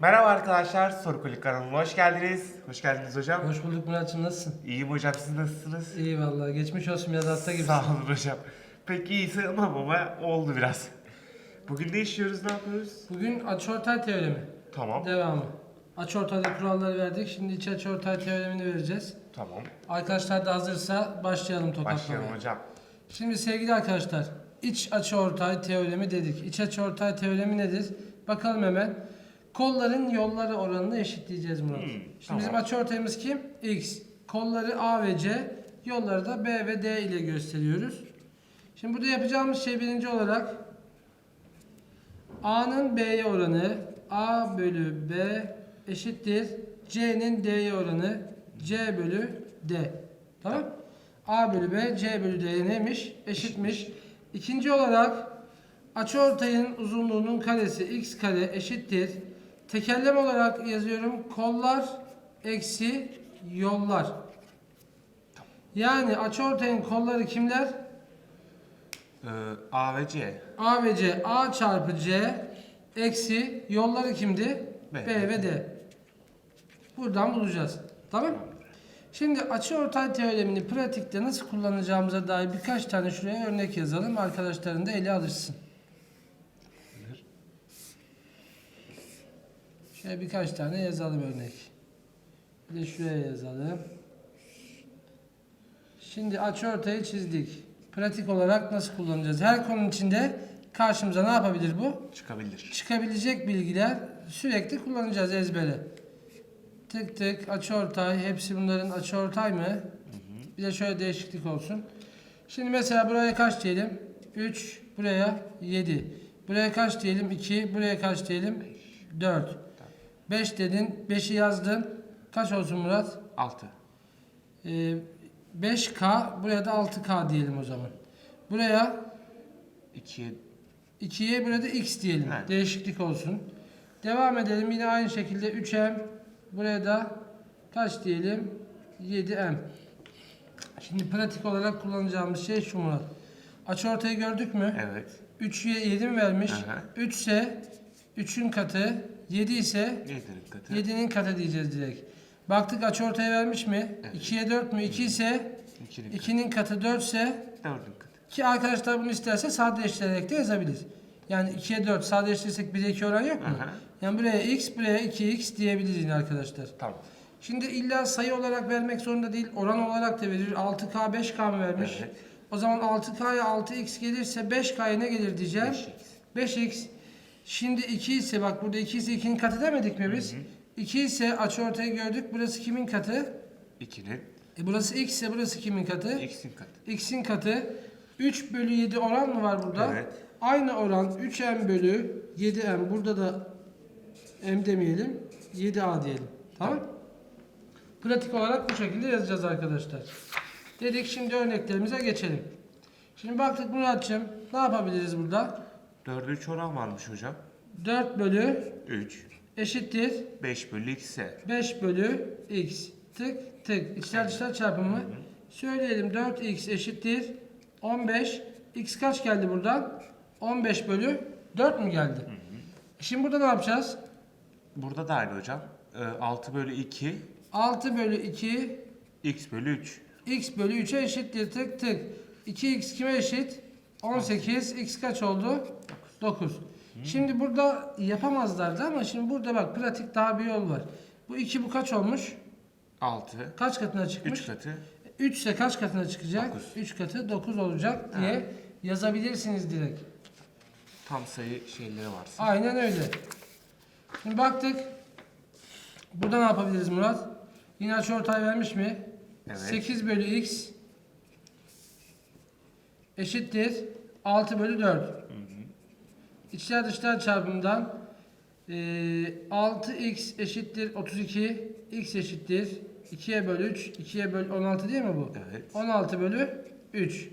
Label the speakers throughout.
Speaker 1: Merhaba arkadaşlar, Soru Kulüp kanalıma hoş geldiniz. Hoş geldiniz hocam.
Speaker 2: Hoş bulduk Murat'cığım nasılsın?
Speaker 1: İyiyim hocam, siz nasılsınız?
Speaker 2: İyi vallahi geçmiş olsun biraz hasta gibisin.
Speaker 1: Sağ olun hocam. Pek iyi sayılmam ama oldu biraz. Bugün ne işliyoruz, ne yapıyoruz?
Speaker 2: Bugün açıortay teoremi.
Speaker 1: Tamam,
Speaker 2: Devamı. Açıortayda kuralları verdik. Şimdi iç açıortay teoremini vereceğiz.
Speaker 1: tamam.
Speaker 2: Arkadaşlar da hazırsa başlayalım tokatlamaya.
Speaker 1: Başlayalım hocam.
Speaker 2: Şimdi sevgili arkadaşlar iç açıortay teoremi dedik. İç açıortay teoremi nedir? Bakalım hemen. Kolların yolları oranını eşitleyeceğiz Murat.
Speaker 1: Hmm,
Speaker 2: Şimdi
Speaker 1: tamam.
Speaker 2: bizim açıortayımız kim? X. Kolları A ve C, yolları da B ve D ile gösteriyoruz. Şimdi burada yapacağımız şey birinci olarak A'nın B'ye oranı A bölü B eşittir C'nin D'ye oranı C bölü D. Tamam? A bölü B C bölü D neymiş? Eşitmiş. İkinci olarak açıortayın uzunluğunun karesi x kare eşittir. Tekerlem olarak yazıyorum. Kollar eksi yollar. Yani açıortayın kolları kimler?
Speaker 1: Ee, A ve C.
Speaker 2: A ve C. A çarpı C eksi yolları kimdi?
Speaker 1: B.
Speaker 2: B, ve D. Buradan bulacağız. Tamam Şimdi açıortay teoremini pratikte nasıl kullanacağımıza dair birkaç tane şuraya örnek yazalım. Arkadaşların da eli alışsın. Şöyle birkaç tane yazalım örnek. Bir de şuraya yazalım. Şimdi açıortayı çizdik. Pratik olarak nasıl kullanacağız? Her konunun içinde karşımıza ne yapabilir bu?
Speaker 1: Çıkabilir.
Speaker 2: Çıkabilecek bilgiler sürekli kullanacağız ezbere. Tık tık açıortay hepsi bunların açıortay mı? Bir de şöyle değişiklik olsun. Şimdi mesela buraya kaç diyelim? 3 buraya 7. Buraya kaç diyelim? 2 buraya kaç diyelim? 4. 5 dedin. 5'i yazdın. Kaç olsun Murat?
Speaker 1: 6.
Speaker 2: Ee, 5K buraya da 6K diyelim o zaman. Buraya
Speaker 1: 2'ye
Speaker 2: 2'ye burada x diyelim.
Speaker 1: Evet.
Speaker 2: Değişiklik olsun. Devam edelim. Yine aynı şekilde 3m. Buraya da kaç diyelim? 7m. Şimdi pratik olarak kullanacağımız şey şu Murat. Açıortayı gördük mü?
Speaker 1: Evet.
Speaker 2: 3'ye 7 mi vermiş?
Speaker 1: Aha.
Speaker 2: 3 ise 3'ün katı, 7 ise
Speaker 1: 7'nin katı.
Speaker 2: 7'nin katı diyeceğiz direkt. Baktık açıortaya vermiş mi?
Speaker 1: Evet.
Speaker 2: 2'ye 4 mü? 2 ise
Speaker 1: 2'nin katı.
Speaker 2: 2'nin katı 4 ise
Speaker 1: 4'ün katı.
Speaker 2: ki arkadaşlar bunu isterse sadeleştirerek de yazabilir. Yani 2'ye 4 sadeleştirirsek 1'e 2 oran yok mu?
Speaker 1: Aha.
Speaker 2: Yani buraya x buraya 2x diyebiliriz yine arkadaşlar.
Speaker 1: Tamam.
Speaker 2: Şimdi illa sayı olarak vermek zorunda değil. Oran olarak da verir. 6k 5k mı vermiş?
Speaker 1: Evet.
Speaker 2: O zaman 6k'ya 6x gelirse 5k'ya ne gelir diyeceğim?
Speaker 1: 5x.
Speaker 2: 5x. Şimdi 2 ise bak burada 2 ise 2'nin katı demedik mi biz? 2 ise açıortayı gördük. Burası kimin katı?
Speaker 1: 2'nin
Speaker 2: E burası x ise burası kimin katı?
Speaker 1: x'in katı.
Speaker 2: x'in katı 3 bölü 7 oran mı var burada?
Speaker 1: Evet.
Speaker 2: Aynı oran 3m bölü 7m. Burada da m demeyelim. 7a diyelim. Tamam? Pratik olarak bu şekilde yazacağız arkadaşlar. Dedik şimdi örneklerimize geçelim. Şimdi baktık Muratçım ne yapabiliriz burada?
Speaker 1: 4'e 3 oran varmış hocam.
Speaker 2: 4 bölü
Speaker 1: 3.
Speaker 2: eşittir
Speaker 1: 5 bölü x'e.
Speaker 2: 5 bölü x. Tık tık. İçler dışlar çarpımı. Söyleyelim 4x eşittir 15. x kaç geldi buradan? 15 bölü 4 mü geldi? Şimdi burada ne yapacağız?
Speaker 1: Burada da aynı hocam. Ee, 6 bölü 2
Speaker 2: 6 bölü 2
Speaker 1: x bölü 3.
Speaker 2: x bölü 3'e eşittir tık tık. 2x kime eşit? 18. x kaç oldu? 9. Şimdi burada yapamazlardı ama şimdi burada bak pratik daha bir yol var. Bu 2 bu kaç olmuş?
Speaker 1: 6.
Speaker 2: Kaç katına çıkmış?
Speaker 1: 3 katı.
Speaker 2: 3 ise kaç katına çıkacak?
Speaker 1: Dokuz.
Speaker 2: 3 katı 9 olacak diye yazabilirsiniz direkt.
Speaker 1: Tam sayı şeyleri varsın.
Speaker 2: Aynen öyle. Şimdi baktık. Burada ne yapabiliriz Murat? Yine açıortay vermiş mi?
Speaker 1: Evet.
Speaker 2: 8 bölü x eşittir 6 bölü 4. İçler dışlar çarpımından eee, 6x eşittir 32 x eşittir 2'ye bölü 3 2'ye bölü 16 değil mi bu?
Speaker 1: Evet.
Speaker 2: 16 bölü 3.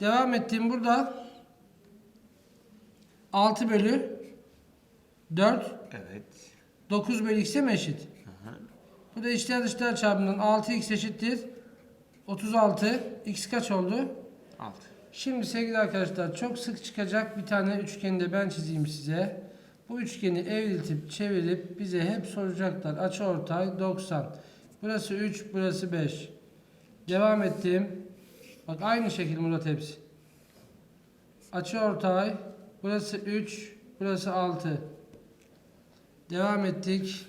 Speaker 2: Devam ettiğim burada 6 bölü 4
Speaker 1: Evet.
Speaker 2: 9 bölü x'e mi eşit?
Speaker 1: Aha.
Speaker 2: Bu da içler dışlar çarpımından 6x eşittir 36. x kaç oldu?
Speaker 1: 6.
Speaker 2: Şimdi sevgili arkadaşlar çok sık çıkacak bir tane üçgeni de ben çizeyim size. Bu üçgeni evriltip çevirip bize hep soracaklar. Açı ortay 90. Burası 3, burası 5. Devam ettim. Bak aynı şekil Murat hepsi. Açı ortay. Burası 3, burası 6. Devam ettik.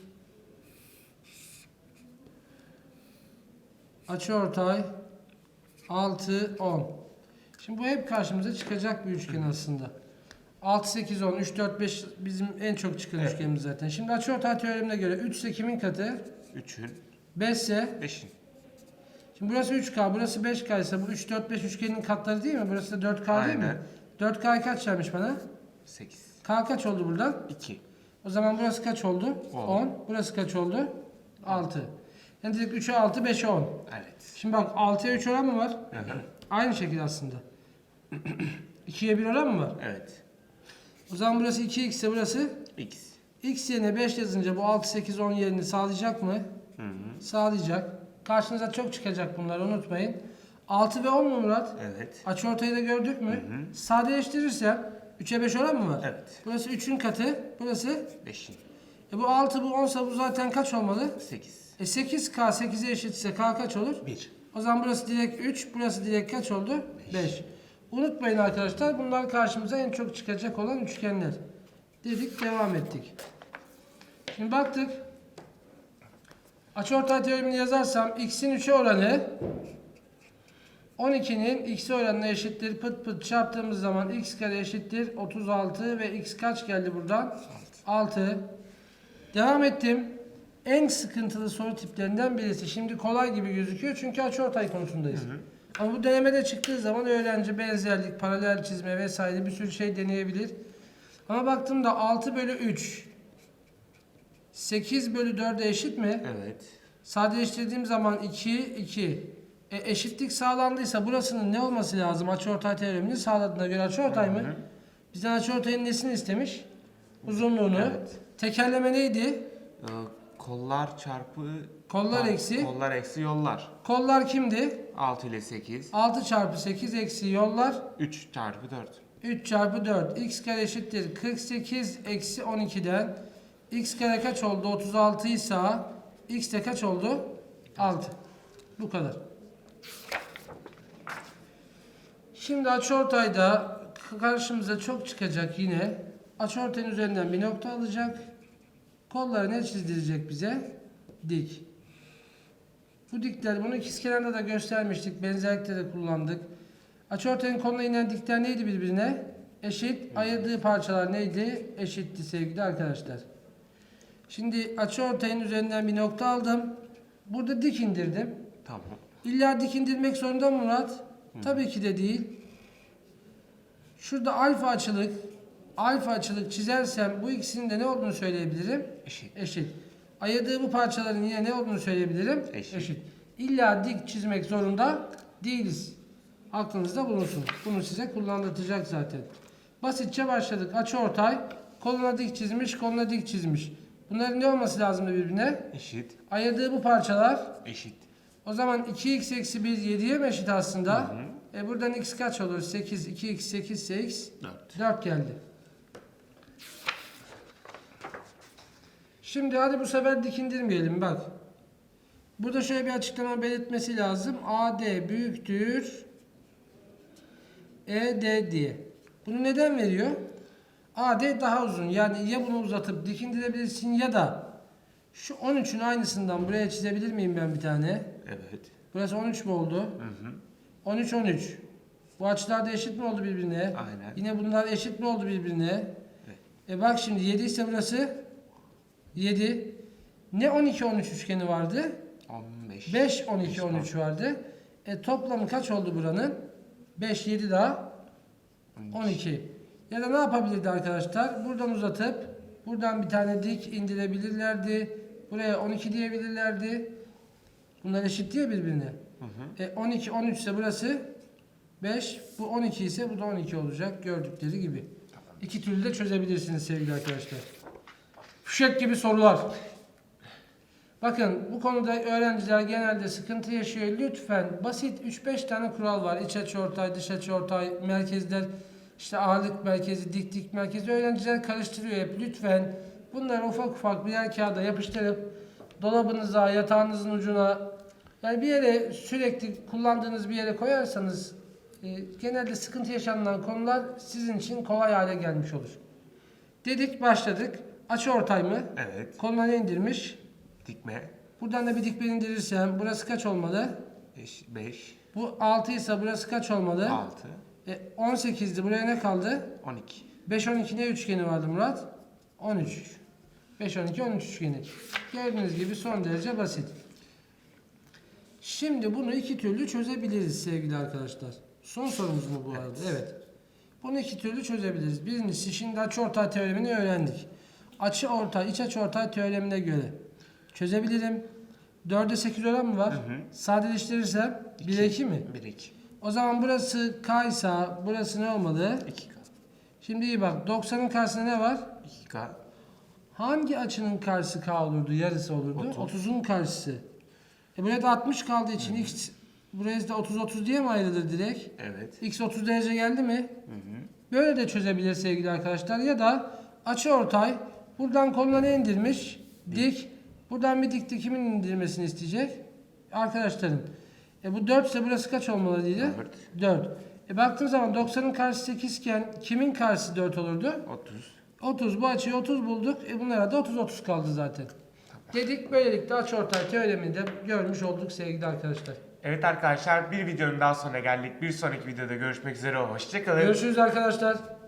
Speaker 2: Açı ortay 6 10. Şimdi bu hep karşımıza çıkacak bir üçgen aslında. 6 8 10 3 4 5 bizim en çok çıkan
Speaker 1: Evet.
Speaker 2: üçgenimiz zaten. Şimdi açı ortay teoremine göre 3 ise kimin katı?
Speaker 1: 3'ün
Speaker 2: 5 ise
Speaker 1: 5'in.
Speaker 2: Şimdi burası 3K, burası 5K ise bu 3 4 5 üçgenin katları değil mi? Burası da 4K değil mi?
Speaker 1: Aynen.
Speaker 2: 4K kaç vermiş bana?
Speaker 1: 8.
Speaker 2: K kaç oldu buradan?
Speaker 1: 2.
Speaker 2: O zaman burası kaç oldu?
Speaker 1: On.
Speaker 2: 10. Burası kaç oldu? 6. Yani dedik 3'e 6, 5'e 10.
Speaker 1: Evet.
Speaker 2: Şimdi bak 6'ya 3 oran mı var?
Speaker 1: Hı hı.
Speaker 2: Aynı şekil aslında. 2'ye 1 oran mı var?
Speaker 1: Evet.
Speaker 2: O zaman burası 2x ise burası
Speaker 1: X.
Speaker 2: x yerine 5 yazınca bu 6, 8, 10 yerini sağlayacak mı?
Speaker 1: Hı hı.
Speaker 2: Sağlayacak. Karşınıza çok çıkacak bunlar unutmayın. 6 ve 10 mu Murat?
Speaker 1: Evet.
Speaker 2: Açı ortayı da gördük mü?
Speaker 1: Hı hı.
Speaker 2: Sadeleştirirsem 3'e 5 oran mı var?
Speaker 1: Evet.
Speaker 2: Burası 3'ün katı, burası
Speaker 1: 5'in.
Speaker 2: e bu 6 bu 10 ise bu zaten kaç olmalı?
Speaker 1: 8.
Speaker 2: E 8K 8'e eşitse K kaç olur?
Speaker 1: 1.
Speaker 2: O zaman burası direkt 3, burası direkt kaç oldu? 5. Unutmayın arkadaşlar bunlar karşımıza en çok çıkacak olan üçgenler. Dedik devam ettik. Şimdi baktık. Açıortay teoremini yazarsam x'in 3'e oranı 12'nin x'e oranına eşittir. Pıt pıt çarptığımız zaman x kare eşittir 36 ve x kaç geldi buradan? 6. Devam ettim. En sıkıntılı soru tiplerinden birisi. Şimdi kolay gibi gözüküyor çünkü açıortay konusundayız. Ama bu denemede çıktığı zaman öğrenci benzerlik, paralel çizme vesaire bir sürü şey deneyebilir. Ama baktığımda 6 bölü 3 8 bölü 4'e eşit mi?
Speaker 1: Evet.
Speaker 2: Sadeleştirdiğim zaman 2, 2. E, eşitlik sağlandıysa burasının ne olması lazım? Açıortay teoremini sağladığına göre açıortay mı?
Speaker 1: Hı.
Speaker 2: Bizden açıortayın nesini istemiş? Uzunluğunu.
Speaker 1: Evet.
Speaker 2: Tekerleme neydi?
Speaker 1: Ee, kollar çarpı...
Speaker 2: Kollar eksi.
Speaker 1: Kollar eksi yollar.
Speaker 2: Kollar kimdi?
Speaker 1: 6 ile 8.
Speaker 2: 6 çarpı 8 eksi yollar
Speaker 1: 3 çarpı 4.
Speaker 2: 3 çarpı 4. x kare eşittir 48 eksi 12'den. x kare kaç oldu? 36 ise x de kaç oldu? 6. Bu kadar. Şimdi açıortayda karşımıza çok çıkacak yine. Açıortayın üzerinden bir nokta alacak. Kolları ne çizdirecek bize? Dik. Bu dikler bunu ikizkenarda da göstermiştik. Benzerlikte de kullandık. Açıortayın koluna inen dikler neydi birbirine? Eşit. Ayırdığı parçalar neydi? Eşitti sevgili arkadaşlar. Şimdi açıortayın üzerinden bir nokta aldım. Burada dik indirdim.
Speaker 1: Tamam.
Speaker 2: İlla dik indirmek zorunda mı Murat? Tabii ki de değil. Şurada alfa açılık, alfa açılık çizersem bu ikisinin de ne olduğunu söyleyebilirim?
Speaker 1: Eşit.
Speaker 2: Eşit. Ayırdığı bu parçaların yine ne olduğunu söyleyebilirim?
Speaker 1: Eşit.
Speaker 2: İlla dik çizmek zorunda değiliz. Aklınızda bulunsun. Bunu size kullandıracak zaten. Basitçe başladık. Açı ortay. Koluna dik çizmiş, koluna dik çizmiş. Bunların ne olması lazımdı birbirine?
Speaker 1: Eşit.
Speaker 2: Ayırdığı bu parçalar
Speaker 1: Eşit.
Speaker 2: o zaman 2x eksi 1 7'ye mi eşit aslında? E buradan x kaç olur? 8, 2x 8 ise x
Speaker 1: 4.
Speaker 2: 4 geldi. Şimdi hadi bu sefer dik indirmeyelim bak. Burada şöyle bir açıklama belirtmesi lazım. AD büyüktür ED diye. Bunu neden veriyor? AD daha uzun. Yani ya bunu uzatıp dik indirebilirsin ya da şu 13'ün aynısından buraya çizebilir miyim ben bir tane?
Speaker 1: Evet.
Speaker 2: Burası 13 mu oldu?
Speaker 1: Hı hı.
Speaker 2: 13 13. Bu açılar da eşit mi oldu birbirine?
Speaker 1: Aynen.
Speaker 2: Yine bunlar eşit mi oldu birbirine?
Speaker 1: Evet.
Speaker 2: E bak şimdi 7 ise burası 7. Ne 12 13 üçgeni vardı?
Speaker 1: 15.
Speaker 2: 5 12 13 vardı. E toplamı kaç oldu buranın? 5 7 daha 12. Ya da ne yapabilirdi arkadaşlar? Buradan uzatıp buradan bir tane dik indirebilirlerdi. Buraya 12 diyebilirlerdi. Bunlar eşit diye birbirine.
Speaker 1: Hı hı.
Speaker 2: E 12 13 ise burası 5. Bu 12 ise bu da 12 olacak gördükleri gibi. İki türlü de çözebilirsiniz sevgili arkadaşlar. Fişek gibi sorular. Bakın bu konuda öğrenciler genelde sıkıntı yaşıyor. Lütfen basit 3-5 tane kural var. İç açı ortay, dış açı ortay, merkezler. işte ağırlık merkezi, diklik merkezi öğrenciler karıştırıyor hep. Lütfen bunları ufak ufak birer kağıda yapıştırıp dolabınıza, yatağınızın ucuna yani bir yere sürekli kullandığınız bir yere koyarsanız e, genelde sıkıntı yaşanılan konular sizin için kolay hale gelmiş olur. Dedik başladık. Açı ortay mı?
Speaker 1: Evet.
Speaker 2: Kolları indirmiş.
Speaker 1: Dikme.
Speaker 2: Buradan da bir dikme indirirsem burası kaç olmalı?
Speaker 1: 5,
Speaker 2: Bu 6 ise burası kaç olmalı?
Speaker 1: 6,
Speaker 2: E, 18'di. Buraya ne kaldı?
Speaker 1: 12.
Speaker 2: 5 12 ne üçgeni vardı Murat? 13. 5 12 13 üçgeni. Gördüğünüz gibi son derece basit. Şimdi bunu iki türlü çözebiliriz sevgili arkadaşlar. Son sorumuz mu bu arada? Evet. Bunu iki türlü çözebiliriz. Birincisi şimdi açıortay teoremini öğrendik. Açı ortay, iç açı ortay teoremine göre çözebilirim. 4'e 8 oran mı var?
Speaker 1: Hı hı.
Speaker 2: Sadeleştirirsem 1'e 2 mi?
Speaker 1: 1, 2.
Speaker 2: O zaman burası K ise burası ne olmalı?
Speaker 1: 2K.
Speaker 2: Şimdi iyi bak 90'ın karşısında ne var?
Speaker 1: 2K.
Speaker 2: Hangi açının karşısı K olurdu? Yarısı olurdu.
Speaker 1: Otuz.
Speaker 2: 30'un karşısı. E buraya da 60 kaldığı için x buraya da 30 30 diye mi ayrılır direkt?
Speaker 1: Evet.
Speaker 2: X 30 derece geldi mi?
Speaker 1: Hı hı.
Speaker 2: Böyle de çözebilir sevgili arkadaşlar. Ya da açı ortay buradan koluna ne indirmiş? Dik. Buradan bir dik dikimin indirmesini isteyecek. Arkadaşların. E bu 4 ise burası kaç olmalı diye?
Speaker 1: Dört.
Speaker 2: 4. E baktığım zaman 90'ın karşısı 8 iken kimin karşısı 4 olurdu?
Speaker 1: 30.
Speaker 2: 30 bu açıyı 30 bulduk. E bunlara da 30 30 kaldı zaten. Dedik böylelikle açıortay teoremini de görmüş olduk sevgili arkadaşlar.
Speaker 1: Evet arkadaşlar bir videonun daha sonuna geldik. Bir sonraki videoda görüşmek üzere. Hoşçakalın.
Speaker 2: Görüşürüz arkadaşlar.